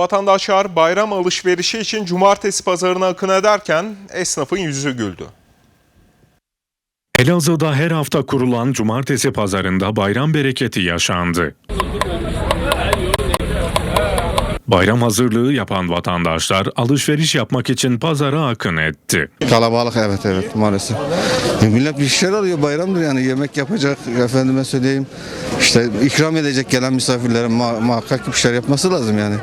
Vatandaşlar bayram alışverişi için cumartesi pazarına akın ederken esnafın yüzü güldü. Elazığ'da her hafta kurulan cumartesi pazarında bayram bereketi yaşandı. Bayram hazırlığı yapan vatandaşlar alışveriş yapmak için pazara akın etti. Kalabalık evet evet maalesef. E, millet bir şeyler alıyor bayramdır yani yemek yapacak efendime söyleyeyim. işte ikram edecek gelen misafirlere muhakkak bir şeyler yapması lazım yani.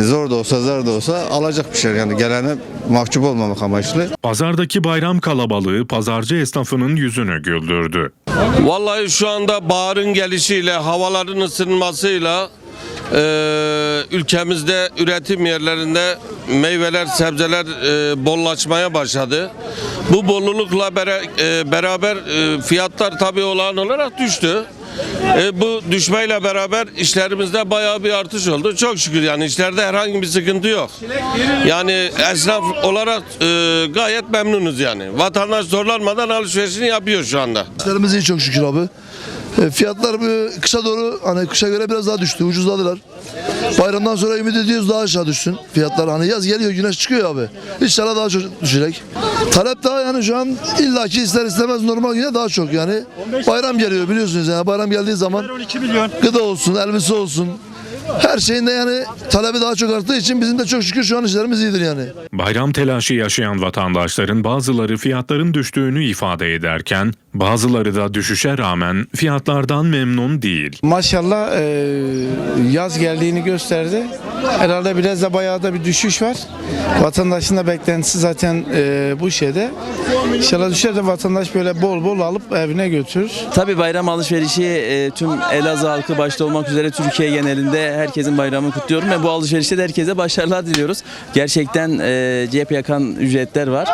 Zor da olsa zar da olsa alacak bir şey yani gelene mahcup olmamak amaçlı. Pazardaki bayram kalabalığı pazarcı esnafının yüzünü güldürdü. Vallahi şu anda baharın gelişiyle, havaların ısınmasıyla e, ülkemizde üretim yerlerinde meyveler, sebzeler e, bollaşmaya başladı. Bu bollulukla bera- e, beraber e, fiyatlar tabii olağan olarak düştü. E, bu düşmeyle beraber işlerimizde bayağı bir artış oldu. Çok şükür yani işlerde herhangi bir sıkıntı yok. Yani esnaf olarak e, gayet memnunuz yani. Vatandaş zorlanmadan alışverişini yapıyor şu anda. İşlerimiz iyi çok şükür abi. E, Fiyatlar bu kışa doğru hani kışa göre biraz daha düştü. Ucuzladılar. Bayramdan sonra ümit ediyoruz daha aşağı düşsün fiyatlar. Hani yaz geliyor güneş çıkıyor abi. İnşallah daha çok düşecek. Talep daha yani şu an illaki ister istemez normal güne daha çok yani. Bayram geliyor biliyorsunuz yani bayram geldiği zaman 12 milyon. gıda olsun, elbise olsun. Her şeyin de yani talebi daha çok arttığı için bizim de çok şükür şu an işlerimiz iyidir yani. Bayram telaşı yaşayan vatandaşların bazıları fiyatların düştüğünü ifade ederken bazıları da düşüşe rağmen fiyatlardan memnun değil. Maşallah e, yaz geldiğini gösterdi. Herhalde biraz da bayağı da bir düşüş var. Vatandaşın da beklentisi zaten e, bu şeyde. İnşallah düşer de vatandaş böyle bol bol alıp evine götürür. Tabii bayram alışverişi e, tüm Elazığ halkı başta olmak üzere Türkiye genelinde herkesin bayramını kutluyorum ve bu alışverişte de herkese başarılar diliyoruz. Gerçekten e, cep yakan ücretler var.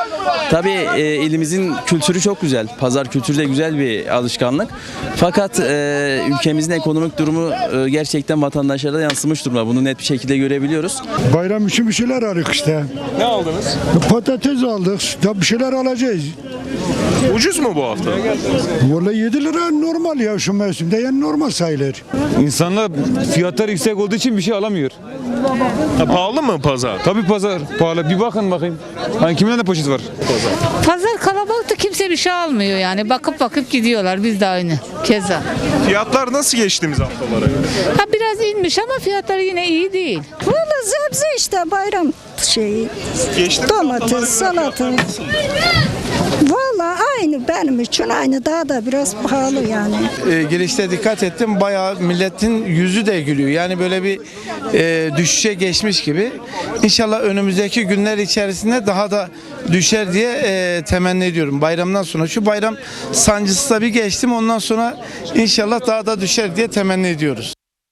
Tabii e, ilimizin kültürü çok güzel. Pazar kültürü de güzel bir alışkanlık. Fakat e, ülkemizin ekonomik durumu e, gerçekten vatandaşlara yansımış durumda. Bunu net bir şekilde görebiliyoruz. Bayram için bir şeyler aldık işte. Ne aldınız? Patates aldık. Ya bir şeyler alacağız. Ucuz mu bu hafta? Vallahi 7 lira normal ya şu mevsimde yani normal sayılır. İnsanlar fiyatlar yüksek olduğu için bir şey alamıyor. Ha, pahalı mı pazar? Tabii pazar pahalı. Bir bakın bakayım. Hani kimin de poşet var? Pazar kalabalıkta kimse bir şey almıyor yani. Bakıp bakıp gidiyorlar biz de aynı keza. Fiyatlar nasıl geçtiğimiz haftalara göre? Ha biraz inmiş ama fiyatları yine iyi değil. Valla sebze işte bayram şeyi. Geçtiğimiz Domates, salata. Valla aynı benim için aynı daha da biraz pahalı yani. E, girişte dikkat ettim. Bayağı milletin yüzü de gülüyor. Yani böyle bir e, düşüşe geçmiş gibi. İnşallah önümüzdeki günler içerisinde daha da düşer diye e, temenni ediyorum. Bayramdan sonra şu bayram sancısı da bir geçtim. Ondan sonra inşallah daha da düşer diye temenni ediyoruz.